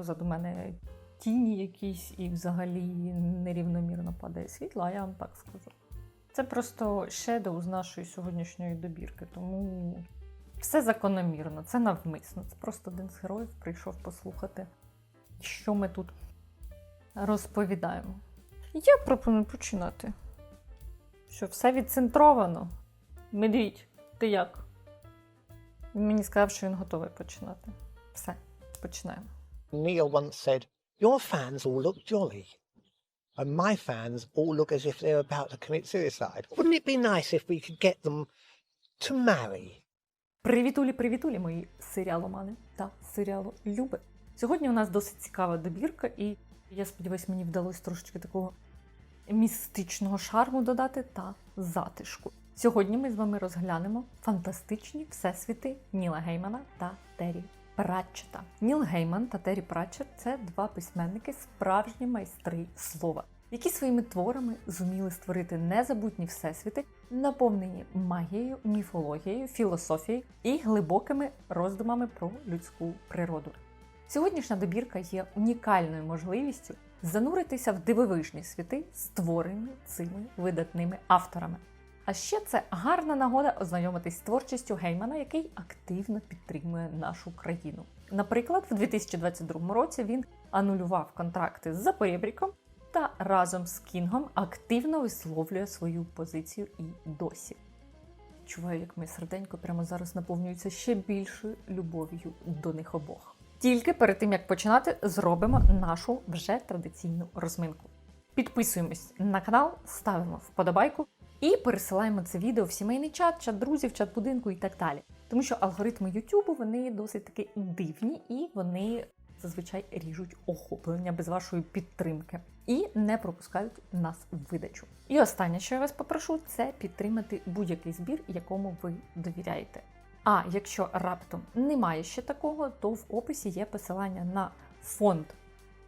позаду мене тіні якісь і взагалі нерівномірно падає світло, а я вам так скажу. Це просто шедоу з нашої сьогоднішньої добірки, тому все закономірно, це навмисно. Це просто один з героїв прийшов послухати, що ми тут розповідаємо. Я пропоную починати. Що все відцентровано. Медвідь, ти як? Він мені сказав, що він готовий починати. Все, починаємо. Neil once said, Your fans all look jolly, and my fans all look as if they're about to commit suicide. Wouldn't it be nice if we could get them to marry? Привітулі, привітулі, мої серіаломани та серіалу Люби. Сьогодні у нас досить цікава добірка, і я сподіваюся, мені вдалося трошечки такого містичного шарму додати та затишку. Сьогодні ми з вами розглянемо фантастичні всесвіти Ніла Геймана та Террі Пратчета. Ніл Гейман та Террі Пратчет це два письменники, справжні майстри слова, які своїми творами зуміли створити незабутні всесвіти, наповнені магією, міфологією, філософією і глибокими роздумами про людську природу. Сьогоднішня добірка є унікальною можливістю зануритися в дивовижні світи, створені цими видатними авторами. А ще це гарна нагода ознайомитись з творчістю Геймана, який активно підтримує нашу країну. Наприклад, в 2022 році він анулював контракти з Запорєбріком та разом з Кінгом активно висловлює свою позицію і досі. Чуваю, як моє серденько прямо зараз наповнюється ще більшою любов'ю до них обох. Тільки перед тим як починати, зробимо нашу вже традиційну розминку. Підписуємось на канал, ставимо вподобайку і пересилаємо це відео в сімейний чат, чат друзів, чат будинку і так далі. Тому що алгоритми Ютубу вони досить таки дивні і вони зазвичай ріжуть охоплення без вашої підтримки і не пропускають нас в видачу. І останнє, що я вас попрошу, це підтримати будь-який збір, якому ви довіряєте. А якщо раптом немає ще такого, то в описі є посилання на фонд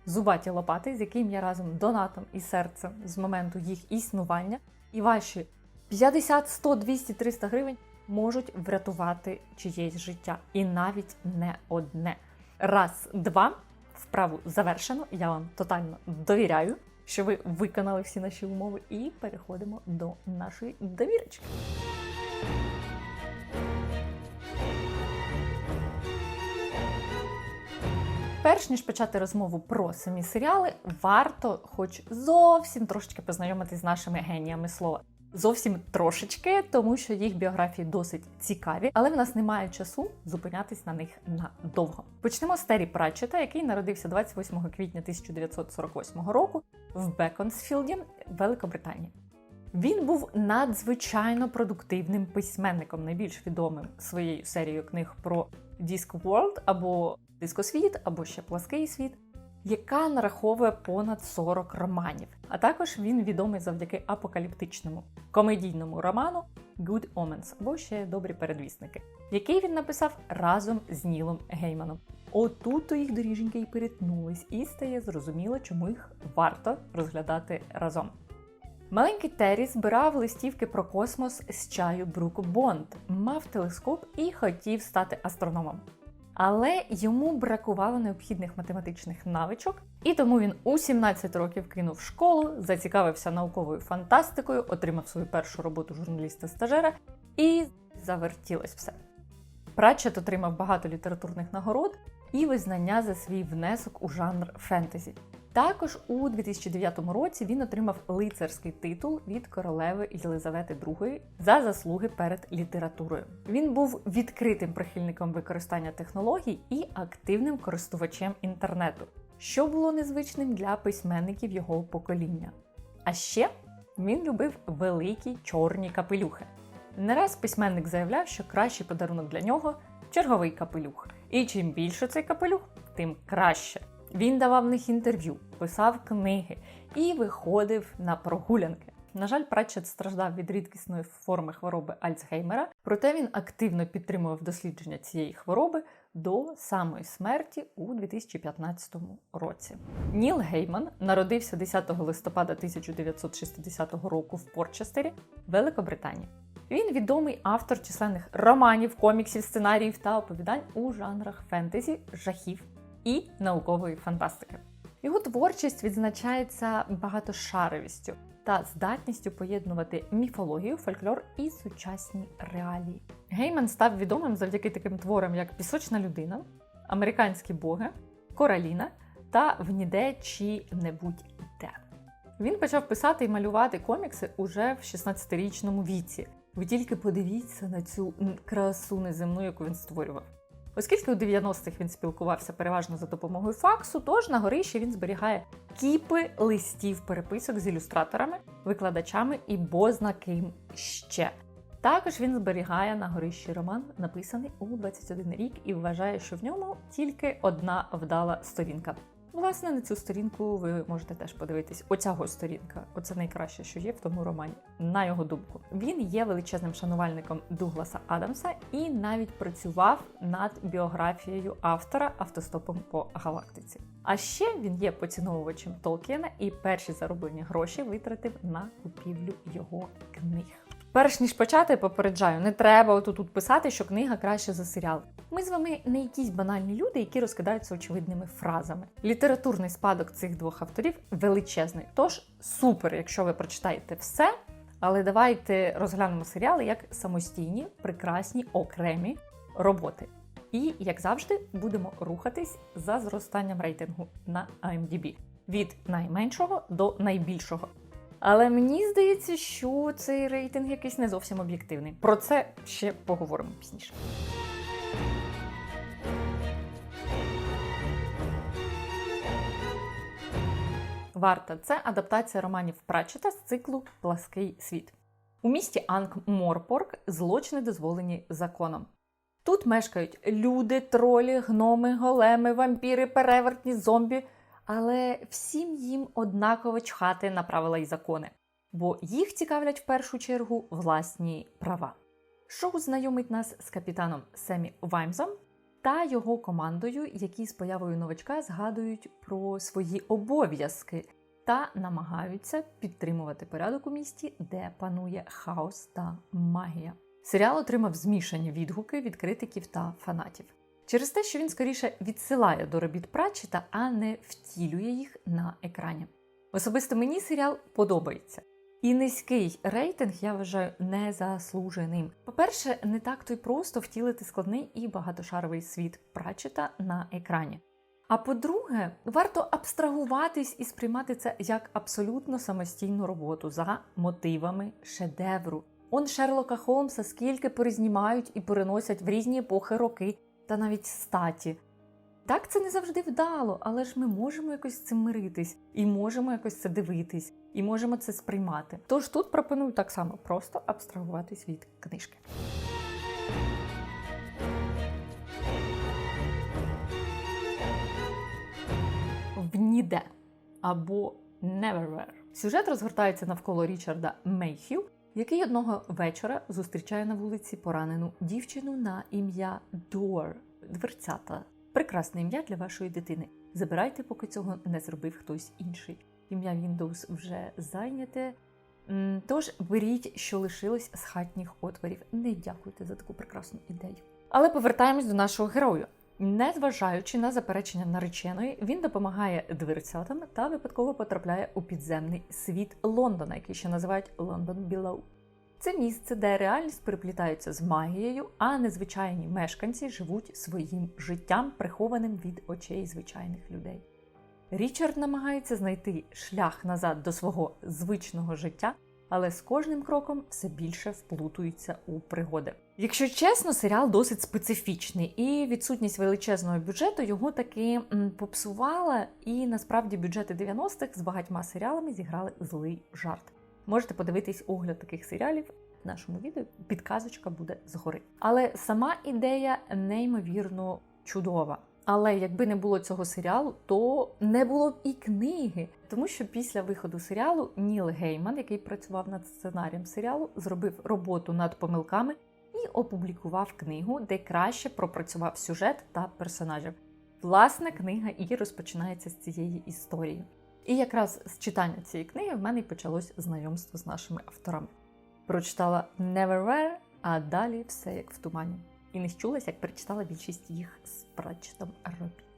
Зубаті Лопати, з яким я разом донатом і серцем з моменту їх існування, і ваші 50, 100, 200, 300 гривень можуть врятувати чиєсь життя, і навіть не одне. Раз, два, вправу завершено. Я вам тотально довіряю, що ви виконали всі наші умови, і переходимо до нашої довірочки. Перш ніж почати розмову про самі серіали, варто, хоч зовсім трошечки познайомитись з нашими геніями слова. Зовсім трошечки, тому що їх біографії досить цікаві, але в нас немає часу зупинятись на них надовго. Почнемо з Террі Пратчета, який народився 28 квітня 1948 року в Беконсфілді, Великобританія. Він був надзвичайно продуктивним письменником, найбільш відомим своєю серією книг про Discworld або Дискосвіт, або ще плаский світ, яка нараховує понад 40 романів. А також він відомий завдяки апокаліптичному комедійному роману Good Omens, або ще добрі передвісники, який він написав разом з Нілом Гейманом. Отут то їх доріженьки і перетнулись, і стає зрозуміло, чому їх варто розглядати разом. Маленький Террі збирав листівки про космос з чаю Брук Бонд, мав телескоп і хотів стати астрономом. Але йому бракувало необхідних математичних навичок, і тому він у 17 років кинув школу, зацікавився науковою фантастикою, отримав свою першу роботу журналіста-стажера і завертілось все. Пратчет отримав багато літературних нагород і визнання за свій внесок у жанр фентезі. Також у 2009 році він отримав лицарський титул від королеви Єлизавети II за заслуги перед літературою. Він був відкритим прихильником використання технологій і активним користувачем інтернету, що було незвичним для письменників його покоління. А ще він любив великі чорні капелюхи. Не раз письменник заявляв, що кращий подарунок для нього черговий капелюх. І чим більше цей капелюх, тим краще. Він давав в них інтерв'ю, писав книги і виходив на прогулянки. На жаль, Пратчет страждав від рідкісної форми хвороби Альцгеймера, проте він активно підтримував дослідження цієї хвороби до самої смерті у 2015 році. Ніл Гейман народився 10 листопада 1960 року в Порчестері, Великобританія. Він відомий автор численних романів, коміксів, сценаріїв та оповідань у жанрах фентезі, жахів і наукової фантастики. Його творчість відзначається багатошаровістю та здатністю поєднувати міфологію, фольклор і сучасні реалії. Гейман став відомим завдяки таким творам, як Пісочна людина, Американські боги, Кораліна та Вніде чи небудь де. Він почав писати і малювати комікси уже в 16-річному віці. Ви тільки подивіться на цю красу неземну, яку він створював. Оскільки у 90-х він спілкувався переважно за допомогою факсу, тож на горищі він зберігає кіпи листів переписок з ілюстраторами, викладачами і бозна ким ще. Також він зберігає на горищі роман, написаний у 21 рік, і вважає, що в ньому тільки одна вдала сторінка. Власне, на цю сторінку ви можете теж подивитись. Оця го сторінка, оце найкраще, що є в тому романі. На його думку, він є величезним шанувальником Дугласа Адамса і навіть працював над біографією автора автостопом по галактиці. А ще він є поціновувачем Толкіна і перші зароблені гроші витратив на купівлю його книг. Перш ніж почати, попереджаю, не треба отут тут писати, що книга краще за серіал. Ми з вами не якісь банальні люди, які розкидаються очевидними фразами. Літературний спадок цих двох авторів величезний. Тож супер, якщо ви прочитаєте все. Але давайте розглянемо серіали як самостійні, прекрасні, окремі роботи. І, як завжди, будемо рухатись за зростанням рейтингу на IMDb. від найменшого до найбільшого. Але мені здається, що цей рейтинг якийсь не зовсім об'єктивний. Про це ще поговоримо пізніше. Варта це адаптація романів Пратчета з циклу Плаский світ. У місті Анк-Морпорк злочини дозволені законом. Тут мешкають люди, тролі, гноми, големи, вампіри, перевертні, зомбі. Але всім їм однаково чхати на правила і закони, бо їх цікавлять в першу чергу власні права. Шоу знайомить нас з капітаном Семі Ваймзом та його командою, які з появою новачка згадують про свої обов'язки та намагаються підтримувати порядок у місті, де панує хаос та магія. Серіал отримав змішані відгуки від критиків та фанатів. Через те, що він скоріше відсилає до робіт Пратчета, а не втілює їх на екрані. Особисто мені серіал подобається. І низький рейтинг я вважаю незаслуженим. По-перше, не так то й просто втілити складний і багатошаровий світ Пратчета на екрані. А по-друге, варто абстрагуватись і сприймати це як абсолютно самостійну роботу за мотивами шедевру. Он Шерлока Холмса скільки перезнімають і переносять в різні епохи роки та навіть статі. Так це не завжди вдало, але ж ми можемо якось з цим миритись, і можемо якось це дивитись, і можемо це сприймати. Тож тут пропоную так само просто абстрагуватись від книжки. В ніде або Neverwhere. Сюжет розгортається навколо Річарда Мейхю, який одного вечора зустрічає на вулиці поранену дівчину на ім'я Door дверцята. Прекрасне ім'я для вашої дитини. Забирайте, поки цього не зробив хтось інший. Ім'я Windows вже зайняте. Тож беріть, що лишилось з хатніх отворів. Не дякуйте за таку прекрасну ідею. Але повертаємось до нашого героя. Незважаючи на заперечення нареченої, він допомагає дверцятам та випадково потрапляє у підземний світ Лондона, який ще називають Лондон Below. Це місце, де реальність переплітається з магією, а незвичайні мешканці живуть своїм життям, прихованим від очей звичайних людей. Річард намагається знайти шлях назад до свого звичного життя, але з кожним кроком все більше вплутується у пригоди. Якщо чесно, серіал досить специфічний, і відсутність величезного бюджету його таки попсувала. І насправді бюджети 90-х з багатьма серіалами зіграли злий жарт. Можете подивитись огляд таких серіалів в нашому відео. Підказочка буде згори. Але сама ідея неймовірно чудова. Але якби не було цього серіалу, то не було б і книги. Тому що після виходу серіалу Ніл Гейман, який працював над сценарієм серіалу, зробив роботу над помилками опублікував книгу, де краще пропрацював сюжет та персонажів. Власне, книга і розпочинається з цієї історії. І якраз з читання цієї книги в мене й почалось знайомство з нашими авторами. Прочитала Neverwhere, а далі все як в тумані. І не щулась, як перечитала більшість їх з прочитом робіт.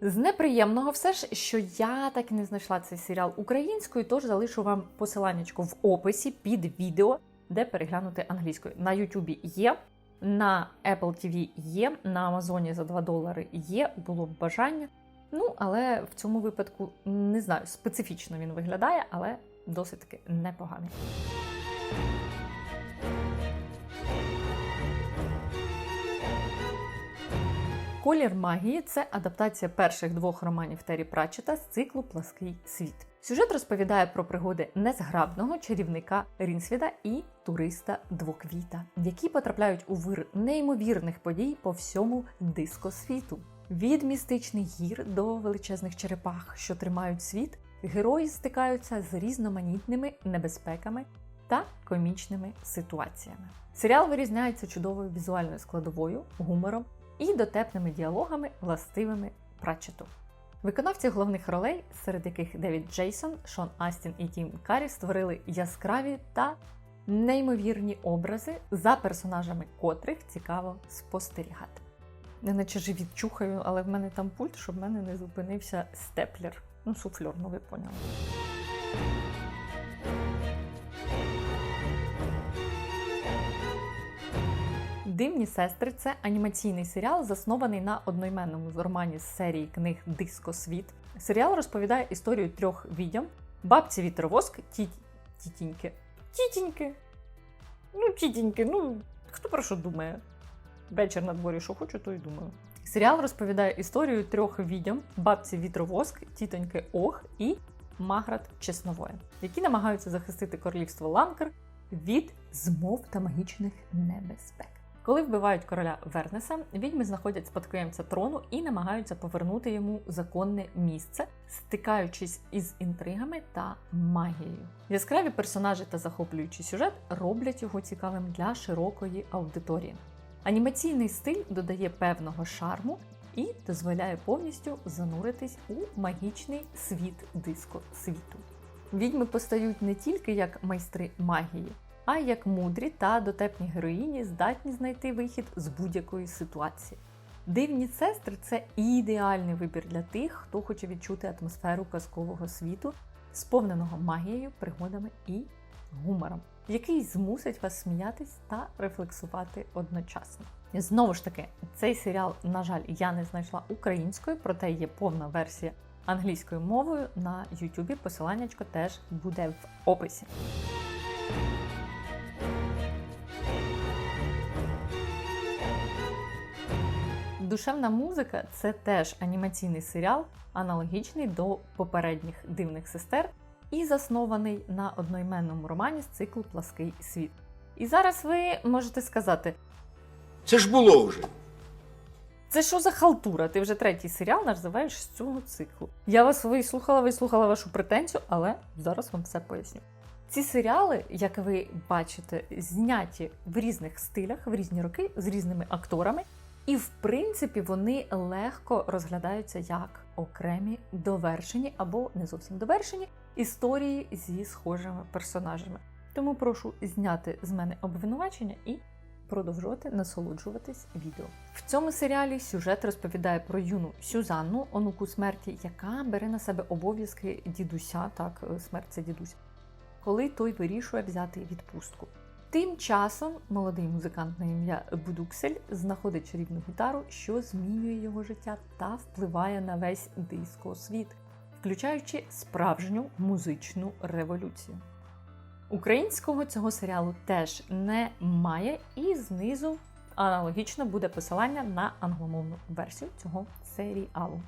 З неприємного все ж, що я так і не знайшла цей серіал українською, тож залишу вам посиланнячко в описі під відео, де переглянути англійською. На Ютубі є, на Apple TV є, на Амазоні за 2 долари є, було б бажання. Ну, але в цьому випадку не знаю, специфічно він виглядає, але досить таки непоганий. Колір магії це адаптація перших двох романів Террі Пратчета з циклу Плаский світ. Сюжет розповідає про пригоди незграбного чарівника Рінсвіда і туриста Двоквіта, які потрапляють у вир неймовірних подій по всьому дискосвіту. Від містичних гір до величезних черепах, що тримають світ, герої стикаються з різноманітними небезпеками та комічними ситуаціями. Серіал вирізняється чудовою візуальною складовою, гумором і дотепними діалогами, властивими Пратчету. Виконавці головних ролей, серед яких Девід Джейсон, Шон Астін і Тім Карі, створили яскраві та неймовірні образи, за персонажами котрих цікаво спостерігати. Неначе ж відчухаю, але в мене там пульт, щоб в мене не зупинився степлер. Ну, суфльор, ну ви поняли. Дивні сестри це анімаційний серіал, заснований на одноіменному романі з серії книг Диско Світ. Серіал розповідає історію трьох відьом: бабці вітровоск, ті... тітіньки. Тітіньки. Ну, тітіньки, ну хто про що думає? Вечір на дворі, що хочу, то й думаю. Серіал розповідає історію трьох відьом: бабці вітровоск, тітоньки Ох і Маград Чеснової, які намагаються захистити королівство Ланкер від змов та магічних небезпек. Коли вбивають короля Вернеса, відьми знаходять спадкоємця трону і намагаються повернути йому законне місце, стикаючись із інтригами та магією. Яскраві персонажі та захоплюючий сюжет роблять його цікавим для широкої аудиторії. Анімаційний стиль додає певного шарму і дозволяє повністю зануритись у магічний світ диско світу. Відьми постають не тільки як майстри магії, а як мудрі та дотепні героїні здатні знайти вихід з будь-якої ситуації. Дивні сестри це ідеальний вибір для тих, хто хоче відчути атмосферу казкового світу, сповненого магією, пригодами і гумором, який змусить вас сміятись та рефлексувати одночасно. Знову ж таки, цей серіал, на жаль, я не знайшла українською, проте є повна версія англійською мовою на Ютубі. Посиланнячко теж буде в описі. Душевна музика це теж анімаційний серіал, аналогічний до попередніх дивних сестер, і заснований на одноіменному романі з циклу Плаский світ. І зараз ви можете сказати: Це ж було вже. це що за халтура? Ти вже третій серіал називаєш з цього циклу. Я вас вислухала, вислухала вашу претензію, але зараз вам все поясню. Ці серіали, як ви бачите, зняті в різних стилях, в різні роки, з різними акторами. І, в принципі, вони легко розглядаються як окремі довершені або не зовсім довершені історії зі схожими персонажами. Тому прошу зняти з мене обвинувачення і продовжувати насолоджуватись відео. В цьому серіалі сюжет розповідає про юну Сюзанну, онуку смерті, яка бере на себе обов'язки дідуся, так, смерть це дідусь, коли той вирішує взяти відпустку. Тим часом молодий музикант на ім'я Будуксель знаходить чарівну гітару, що змінює його життя та впливає на весь диско-світ, включаючи справжню музичну революцію. Українського цього серіалу теж немає, і знизу аналогічно буде посилання на англомовну версію цього серіалу.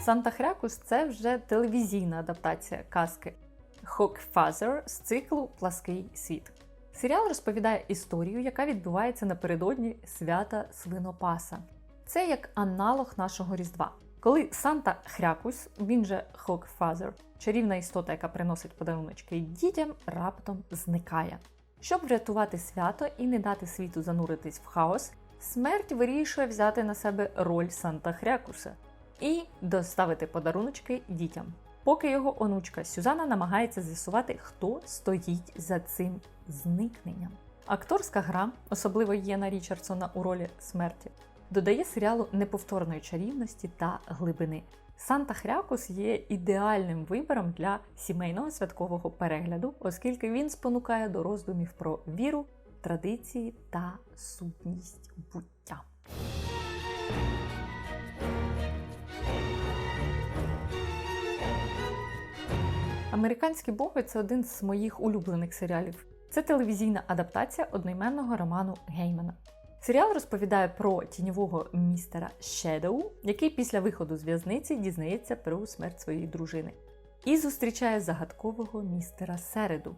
Санта Хрякус це вже телевізійна адаптація казки Хокфазер з циклу Плаский світ. Серіал розповідає історію, яка відбувається напередодні свята Свинопаса. Це як аналог нашого Різдва. Коли Санта Хрякус, він же Хокфазер, чарівна істота, яка приносить подаруночки дітям, раптом зникає. Щоб врятувати свято і не дати світу зануритись в хаос, смерть вирішує взяти на себе роль Санта Хрякуса і доставити подаруночки дітям. Поки його онучка Сюзана намагається з'ясувати, хто стоїть за цим зникненням. Акторська гра, особливо Єна Річардсона у ролі смерті, додає серіалу неповторної чарівності та глибини. Санта Хрякус є ідеальним вибором для сімейного святкового перегляду, оскільки він спонукає до роздумів про віру, традиції та сутність буття. Американські боги це один з моїх улюблених серіалів. Це телевізійна адаптація одноіменного роману Геймана. Серіал розповідає про тіньового містера Шедоу, який після виходу з в'язниці дізнається про смерть своєї дружини, і зустрічає загадкового містера Середу.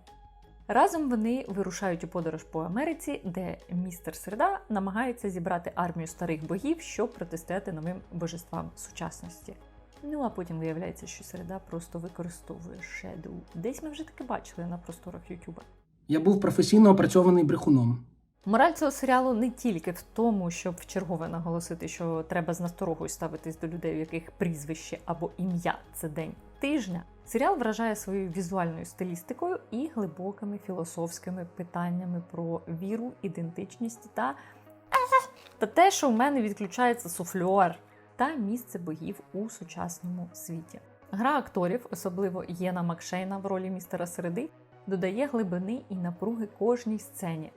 Разом вони вирушають у подорож по Америці, де містер Середа намагається зібрати армію старих богів, щоб протистояти новим божествам сучасності. Ну а потім виявляється, що середа просто використовує Шедоу. Десь ми вже таки бачили на просторах Ютуба. Я був професійно опрацьований брехуном. Мораль цього серіалу не тільки в тому, щоб вчергове наголосити, що треба з насторогою ставитись до людей, у яких прізвище або ім'я це день тижня. Серіал вражає своєю візуальною стилістикою і глибокими філософськими питаннями про віру, ідентичність та та те, що в мене відключається суфльор та місце богів у сучасному світі. Гра акторів, особливо Єна Макшейна в ролі містера Середи, додає глибини і напруги кожній сцені.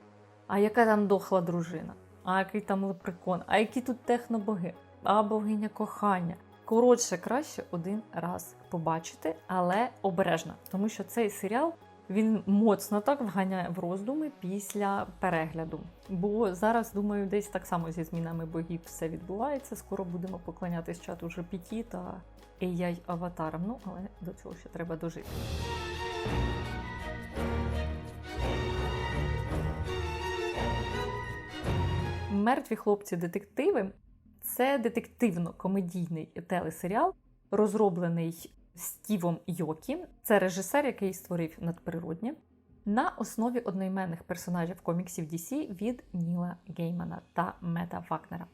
А яка там дохла дружина? А який там лепрекон? А які тут технобоги? А богиня кохання? Коротше, краще один раз побачити, але обережно, тому що цей серіал він моцно так вганяє в роздуми після перегляду. Бо зараз, думаю, десь так само зі змінами богів все відбувається. Скоро будемо поклонятись чату GPT та AI аватарам. Ну, але до цього ще треба дожити. Мертві хлопці-детективи це детективно-комедійний телесеріал, розроблений Стівом Йокі. Це режисер, який створив надприроднє, на основі одноіменних персонажів коміксів DC від Ніла Геймана та Мета Факнера.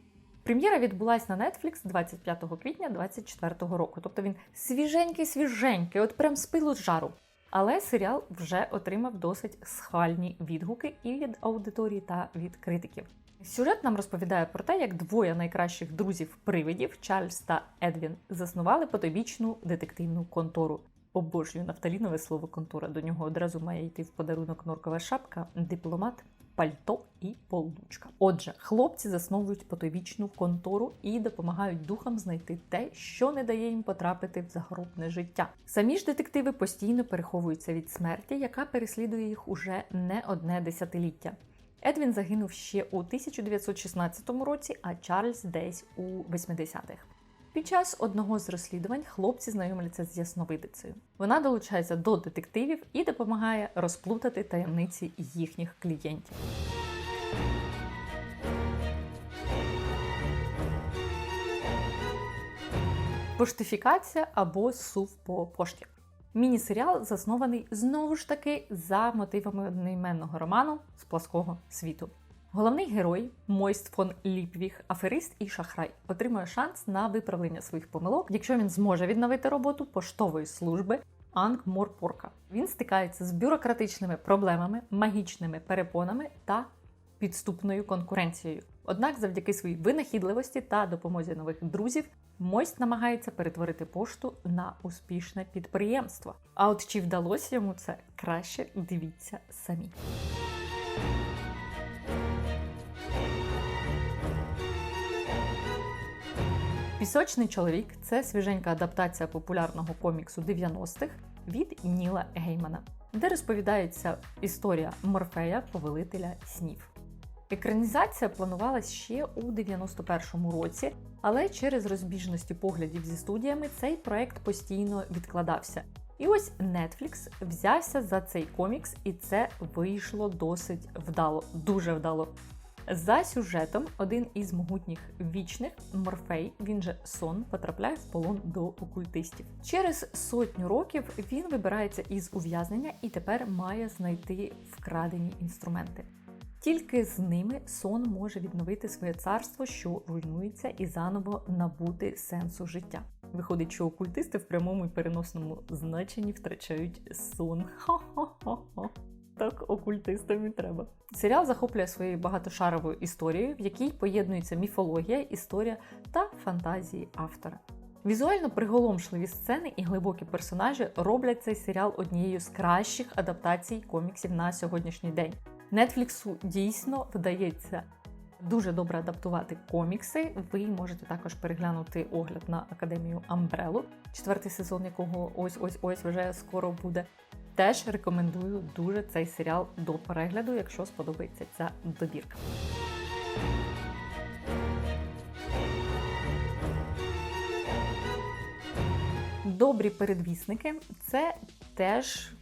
Прем'єра відбулась на Netflix 25 квітня 2024 року. Тобто він свіженький-свіженький, от прям з пилу з жару. Але серіал вже отримав досить схвальні відгуки і від аудиторії та від критиків. Сюжет нам розповідає про те, як двоє найкращих друзів-привидів Чарльз та Едвін заснували потойбічну детективну контору. Обожнюю нафталінове слово контора. До нього одразу має йти в подарунок норкова шапка, дипломат, пальто і полуничка. Отже, хлопці засновують потойбічну контору і допомагають духам знайти те, що не дає їм потрапити в загробне життя. Самі ж детективи постійно переховуються від смерті, яка переслідує їх уже не одне десятиліття. Едвін загинув ще у 1916 році, а Чарльз десь у 80-х. Під час одного з розслідувань хлопці знайомляться з ясновидицею. Вона долучається до детективів і допомагає розплутати таємниці їхніх клієнтів. Поштифікація або сув по пошті. Міні-серіал заснований знову ж таки за мотивами одноіменного роману з плаского світу. Головний герой Мойст фон Ліпвіх, аферист і шахрай, отримує шанс на виправлення своїх помилок, якщо він зможе відновити роботу поштової служби Ангморпорка. Він стикається з бюрократичними проблемами, магічними перепонами та підступною конкуренцією. Однак, завдяки своїй винахідливості та допомозі нових друзів, Мойст намагається перетворити пошту на успішне підприємство. А от чи вдалося йому це краще дивіться самі. Пісочний чоловік це свіженька адаптація популярного коміксу 90-х від Ніла Геймана, де розповідається історія Морфея, повелителя снів. Екранізація планувалась ще у 91-му році, але через розбіжності поглядів зі студіями цей проект постійно відкладався. І ось Netflix взявся за цей комікс, і це вийшло досить вдало, дуже вдало. За сюжетом, один із могутніх вічних Морфей, він же сон, потрапляє в полон до окультистів. Через сотню років він вибирається із ув'язнення і тепер має знайти вкрадені інструменти. Тільки з ними сон може відновити своє царство, що руйнується, і заново набути сенсу життя. Виходить, що окультисти в прямому і переносному значенні втрачають сон. Так окультистам і треба. Серіал захоплює своєю багатошаровою історією, в якій поєднується міфологія, історія та фантазії автора. Візуально приголомшливі сцени і глибокі персонажі роблять цей серіал однією з кращих адаптацій коміксів на сьогоднішній день. Нетфліксу дійсно вдається дуже добре адаптувати комікси. Ви можете також переглянути огляд на академію Амбрелу, четвертий сезон якого ось ось ось вже скоро буде. Теж рекомендую дуже цей серіал до перегляду, якщо сподобається ця добірка. Добрі передвісники це теж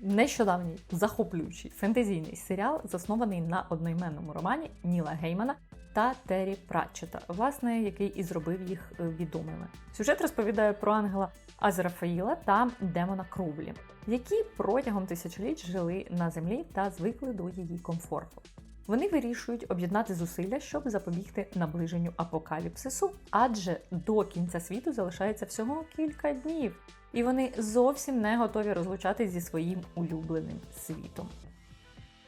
нещодавній захоплюючий фентезійний серіал, заснований на одноіменному романі Ніла Геймана та Террі Пратчета, власне, який і зробив їх е, відомими. Сюжет розповідає про ангела Азерафаїла та демона Кроулі, які протягом тисячоліть жили на землі та звикли до її комфорту. Вони вирішують об'єднати зусилля, щоб запобігти наближенню апокаліпсису, адже до кінця світу залишається всього кілька днів, і вони зовсім не готові розлучатись зі своїм улюбленим світом.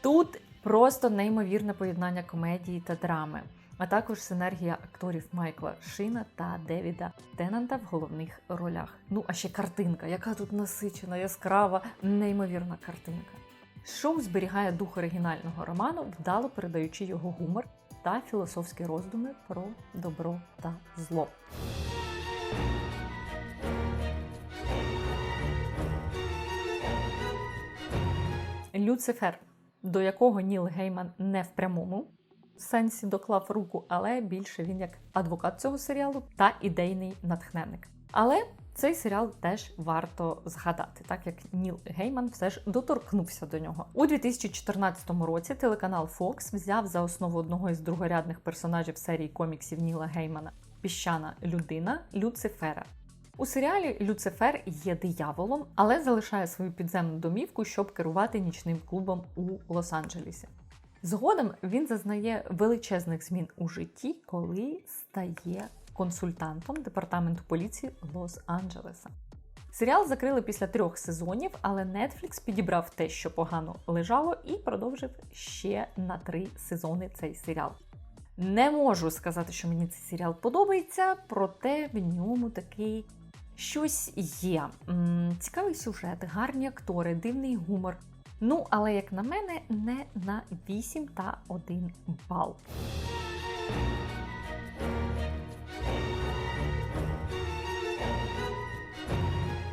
Тут просто неймовірне поєднання комедії та драми, а також синергія акторів Майкла Шина та Девіда Теннанта в головних ролях. Ну а ще картинка, яка тут насичена, яскрава, неймовірна картинка. Шоу зберігає дух оригінального роману, вдало передаючи його гумор та філософські роздуми про добро та зло. Люцифер, до якого Ніл Гейман не в прямому сенсі доклав руку, але більше він як адвокат цього серіалу та ідейний натхненник. Але цей серіал теж варто згадати, так як Ніл Гейман все ж доторкнувся до нього. У 2014 році телеканал Fox взяв за основу одного із другорядних персонажів серії коміксів Ніла Геймана Піщана людина Люцифера. У серіалі Люцифер є дияволом, але залишає свою підземну домівку, щоб керувати нічним клубом у Лос-Анджелесі. Згодом він зазнає величезних змін у житті, коли стає консультантом департаменту поліції Лос-Анджелеса. Серіал закрили після трьох сезонів, але Netflix підібрав те, що погано лежало, і продовжив ще на три сезони цей серіал. Не можу сказати, що мені цей серіал подобається, проте в ньому такий щось є. Цікавий сюжет, гарні актори, дивний гумор. Ну, але як на мене, не на 8 та 1 бал.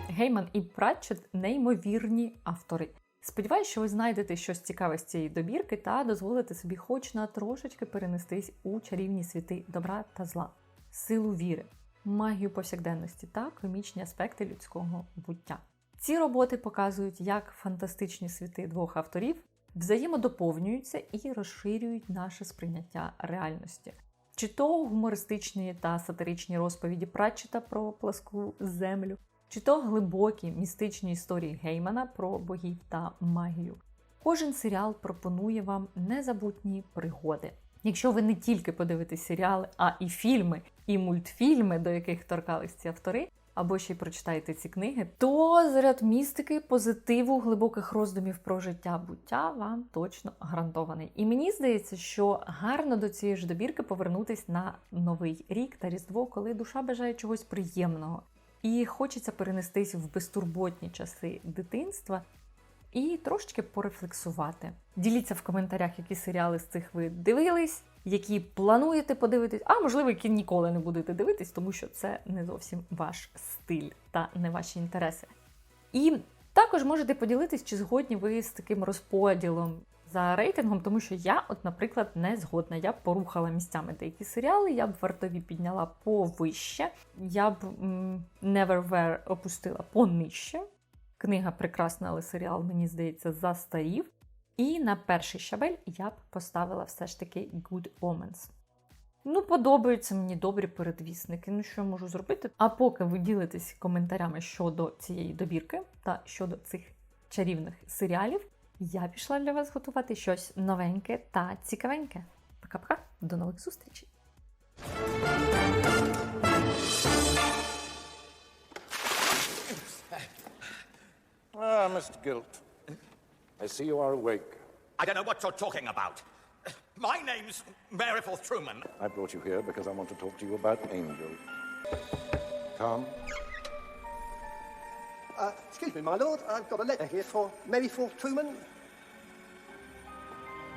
Гейман і Пратчет неймовірні автори. Сподіваюсь, що ви знайдете щось цікаве з цієї добірки та дозволите собі хоч на трошечки перенестись у чарівні світи добра та зла, силу віри, магію повсякденності та комічні аспекти людського буття. Ці роботи показують, як фантастичні світи двох авторів взаємодоповнюються і розширюють наше сприйняття реальності. Чи то гумористичні та сатиричні розповіді Пратчета про пласку землю, чи то глибокі містичні історії Геймана про богів та магію. Кожен серіал пропонує вам незабутні пригоди. Якщо ви не тільки подивитесь серіали, а і фільми, і мультфільми, до яких торкались ці автори, або ще й прочитаєте ці книги, то заряд містики, позитиву, глибоких роздумів про життя буття вам точно гарантований. І мені здається, що гарно до цієї ж добірки повернутись на новий рік та різдво, коли душа бажає чогось приємного. І хочеться перенестись в безтурботні часи дитинства і трошечки порефлексувати. Діліться в коментарях, які серіали з цих ви дивились, які плануєте подивитись, а можливо, які ніколи не будете дивитись, тому що це не зовсім ваш стиль та не ваші інтереси. І також можете поділитись, чи згодні ви з таким розподілом за рейтингом, тому що я, от, наприклад, не згодна. Я б порухала місцями деякі серіали, я б вартові підняла повище, я б Neverwhere опустила понижче. Книга прекрасна, але серіал, мені здається, застарів. І на перший щабель я б поставила все ж таки Good Omens. Ну, подобаються мені добрі передвісники. Ну, що я можу зробити? А поки ви ділитесь коментарями щодо цієї добірки та щодо цих чарівних серіалів, я пішла для вас готувати щось новеньке та цікавеньке. Пока-пока, до нових зустрічей! Ah, Mr. Gilt. I see you are awake. I don't know what you're talking about. My name's Maryforth Truman. I brought you here because I want to talk to you about Angel. Come. Uh, excuse me, my lord. I've got a letter here for Maryforth Truman.